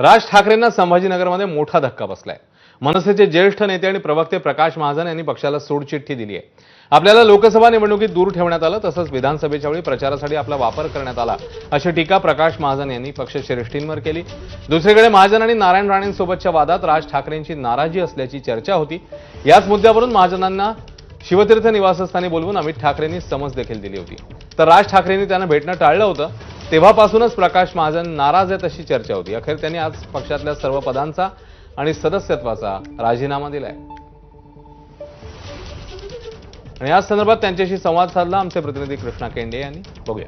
राज ठाकरेंना संभाजीनगरमध्ये मोठा धक्का बसलाय. मनसेचे ज्येष्ठ नेते आणि प्रवक्ते प्रकाश महाजन यांनी पक्षाला सोडचिठ्ठी दिली आहे. आपल्याला लोकसभा निवडणुकीत दूर ठेवण्यात आलं तसंच विधानसभेच्या वेळी प्रचारासाठी आपला वापर करण्यात आला अशी टीका प्रकाश महाजन यांनी पक्षश्रेष्ठींवर केली. दुसरीकडे महाजन आणि नारायण राणेंसोबतच्या वादात राज ठाकरेंची नाराजी असल्याची चर्चा होती. याच मुद्द्यावरून महाजनांना शिवतीर्थ निवासस्थानी बोलवून अमित ठाकरेंनी समज देखील दिली होती. तर राज ठाकरेंनी त्यांना भेटणं टाळलं होतं. तेव्हापासूनच प्रकाश महाजन नाराज आहेत अशी चर्चा होती. अखेर त्यांनी आज पक्षातल्या सर्व पदांचा आणि सदस्यत्वाचा राजीनामा दिलाय. आणि या संदर्भात त्यांच्याशी संवाद साधला आमचे प्रतिनिधी कृष्णा केंडे यांनी. बघूया.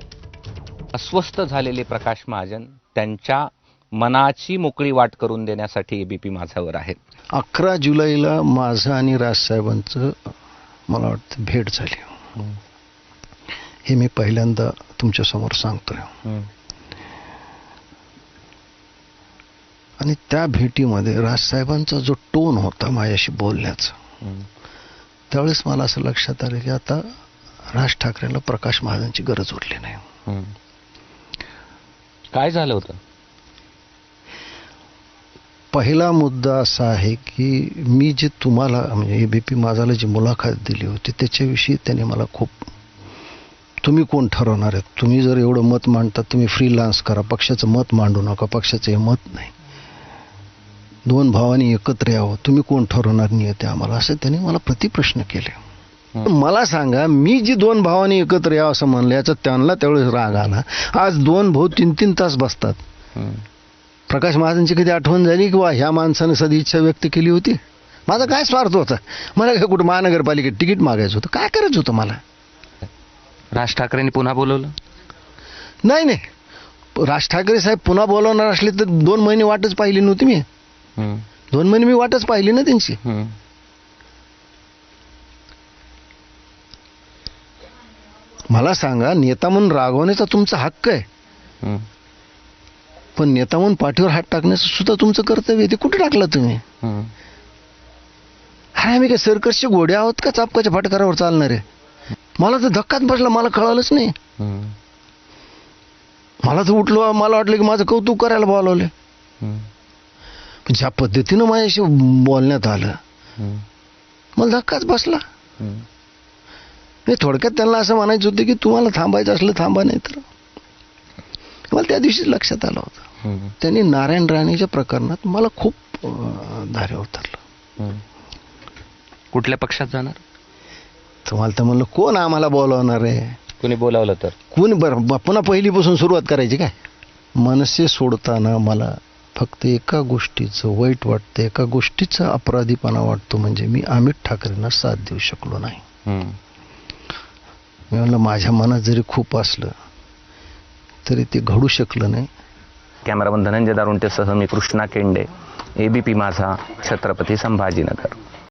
अस्वस्थ झालेले प्रकाश महाजन त्यांच्या मनाची मोकळी वाट करून देण्यासाठी एबीपी माझ्यावर आहेत. अकरा जुलैला माझं आणि राजसाहेबांचं मला वाटतं भेट झाली. हे मी पहिल्यांदा तुमच्यासमोर सांगतोय. आणि त्या भेटीमध्ये राजसाहेबांचा जो टोन होता माझ्याशी बोलण्याचा त्यावेळेस मला असं लक्षात आलं की आता राज ठाकरेंना प्रकाश महाजनची गरज उरली नाही. काय झालं होतं? पहिला मुद्दा असा आहे की मी जे तुम्हाला म्हणजे एबीपी माझाला जी मुलाखत दिली होती त्याच्याविषयी त्याने मला खूप तुम्ही कोण ठरवणार आहेत? तुम्ही जर एवढं मत मांडता तुम्ही फ्रीलान्स करा. पक्षाचं मत मांडू नका. पक्षाचं हे मत नाही. दोन भावांनी एकत्र यावं. तुम्ही कोण ठरवणार नियते आम्हाला? असं त्याने मला प्रतिप्रश्न केले. मला सांगा मी जी दोन भावांनी एकत्र यावं असं म्हणलं याचा त्यांना त्यावेळेस राग आला. आज दोन भाऊ तीन तीन तास बसतात. प्रकाश महाजनची कधी आठवण झाली की वा ह्या माणसानं सदी इच्छा व्यक्त केली होती? माझा काय स्वार्थ होता? मला काय कुठं महानगरपालिकेत तिकीट मागायचं होतं? काय करायचं होतं मला? राज ठाकरेंनी पुन्हा बोलवलं? नाही नाही. राज ठाकरे साहेब पुन्हा बोलवणार असले तर दोन महिने वाटच पाहिली नव्हती मी. दोन महिने मी वाटच पाहिली ना त्यांची. मला सांगा नेता म्हणून रागवण्याचा तुमचा हक्क आहे. पण नेता म्हणून पाठीवर हात टाकण्याचं सुद्धा तुमचं कर्तव्य ते कुठे टाकलं तुम्ही? अरे आम्ही काय सर्कसचे घोडे आहोत का चापकाच्या फाटकारावर चालणार? आहे मला तर धक्काच बसला मला कळालंच नाही. मला तर उठलो मला वाटलं की माझं कौतुक करायला बोलावलं. पण ज्या पद्धतीनं माझ्याशी बोलण्यात आलं मला धक्काच बसला. मी थोडक्यात त्यांना असं म्हणायचं होतं की तुम्हाला थांबायचं असलं थांबा नाही तर. मला त्या दिवशी लक्षात आलं होतं. त्यांनी नारायण राणेच्या प्रकरणात मला खूप अं, धारे उतरलं कुठल्या पक्षात जाणार? तुम्हाला तर म्हणलं कोण आम्हाला बोलवणार आहे कोणी बोलावलं तर? कोण बरं ब- पुन्हा पहिलीपासून सुरुवात करायची काय? मनसे सोडताना मला फक्त एका गोष्टीचं वाईट वाटतं एका गोष्टीचा अपराधीपणा वाटतो म्हणजे मी अमित ठाकरेंना साथ देऊ शकलो नाही. मी म्हणलं माझ्या मनात जरी खूप असलं तरी ते घडू शकलं नाही. कॅमेरामन धनंजय दारुंटेसह मी कृष्णा केंडे एबीपी माझा छत्रपती संभाजीनगर.